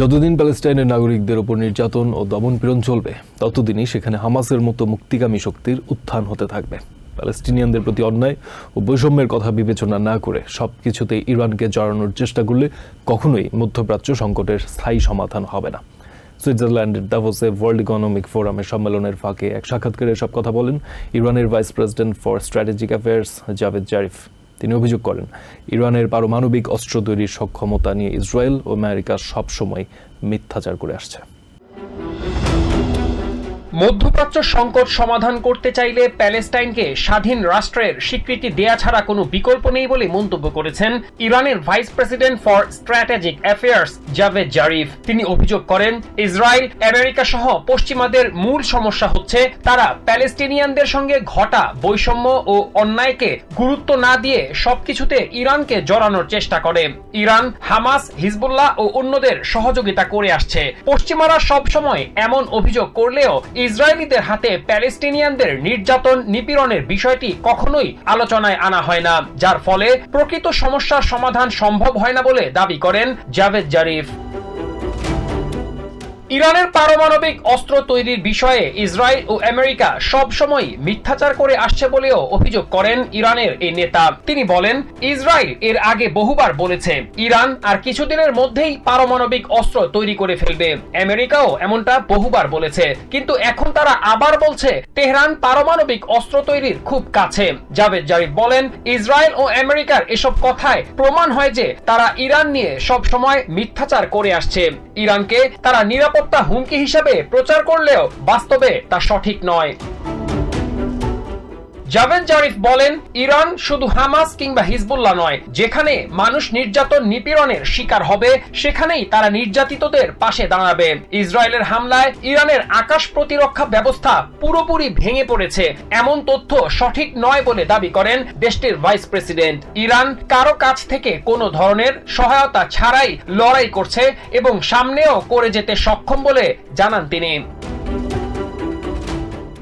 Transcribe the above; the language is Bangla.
যতদিন প্যালেস্টাইনের নাগরিকদের ওপর নির্যাতন ও দমনপীড়ন চলবে, ততদিনই সেখানে হামাসের মতো মুক্তিকামী শক্তির উত্থান হতে থাকবে। প্যালেস্টিনিয়ানদের প্রতি অন্যায় ও বৈষম্যের কথা বিবেচনা না করে সব কিছুতেই ইরানকে জড়ানোর চেষ্টা করলে কখনোই মধ্যপ্রাচ্য সংকটের স্থায়ী সমাধান হবে না। সুইজারল্যান্ডের দাভোসে ওয়ার্ল্ড ইকোনমিক ফোরামের সম্মেলনের ফাঁকে এক সাক্ষাৎকারে সব কথা বলেন ইরানের vice president for strategic affairs Javad Zarif. তিনি অভিযোগ করেন, ইরানের পারমাণবিক অস্ত্র তৈরির সক্ষমতা নিয়ে ইসরায়েল ও আমেরিকা সবসময় মিথ্যাচার করে আসছে। মধ্যপ্রাচ্য সংকট সমাধান করতে চাইলে প্যালেস্টাইনকে স্বাধীন রাষ্ট্রের স্বীকৃতি দেয়া ছাড়া কোনো বিকল্প নেই বলে মন্তব্য করেছেন ইরানের vice president for strategic affairs Javad Zarif. তিনি অভিযোগ করেন, ইসরায়েল আমেরিকা সহ পশ্চিমাদের মূল সমস্যা হচ্ছে তারা প্যালেস্টিনিয়ানদের সঙ্গে ঘটা, বৈষম্য ও অন্যায়কে গুরুত্ব না দিয়ে সবকিছুতে ইরানকে জড়ানোর চেষ্টা করে। ইরান, হামাস, হিজবুল্লাহ ও অন্যদের সহযোগিতা করে আসছে। পশ্চিমারা সবসময় এমন অভিযোগ করলেও ইসরায়েলিদের হাতে প্যালেস্টিনিয়ানদের নির্যাতন নিপীড়নের বিষয়টি কখনোই আলোচনায় আনা হয় না, যার ফলে প্রকৃত সমস্যার সমাধান সম্ভব হয় না বলে দাবি করেন জাভেদ জারিফ। ইরানের পারমাণবিক অস্ত্র তৈরির বিষয়ে ইসরায়েল ও আমেরিকা সবসময় মিথ্যাচার করে আসছে বলেও অভিযোগ করেন ইরানের এই নেতা। তিনি বলেন, ইসরায়েল এর আগে বহুবার বলেছে, ইরান আর কিছুদিনের মধ্যেই পারমাণবিক অস্ত্র তৈরি করে ফেলবে। আমেরিকাও এমনটা বহুবার বলেছে, কিন্তু এখন তারা আবার বলছে, তেহরান পারমাণবিক অস্ত্র তৈরির খুব কাছে। জাভেদ জারিফ বলেন, ইসরায়েল ও আমেরিকার এসব কথায় প্রমাণ হয় যে তারা ইরান নিয়ে সব সময় মিথ্যাচার করে আসছে। ইরানকে তারা নিরাপত্তা হুমকি হিসেবে প্রচার করলেও বাস্তবে তা সঠিক নয়। জাভেদ জারিফ বলেন, ইরান শুধু হামাস কিংবা হিজবুল্লাহ নয়, যেখানে মানুষ নির্যাতন নিপীড়নের শিকার হবে, সেখানেই তারা নির্যাতিতদের পাশে দাঁড়াবে। ইসরায়েলের হামলায় ইরানের আকাশ প্রতিরক্ষা ব্যবস্থা পুরোপুরি ভেঙে পড়েছে। এমন তথ্য সঠিক নয় বলে দাবি করেন দেশটির ভাইস প্রেসিডেন্ট। ইরান কারও কাছ থেকে কোনো ধরনের সহায়তা ছাড়াই লড়াই করছে এবং সামনেও করে যেতে সক্ষম বলে জানান তিনি।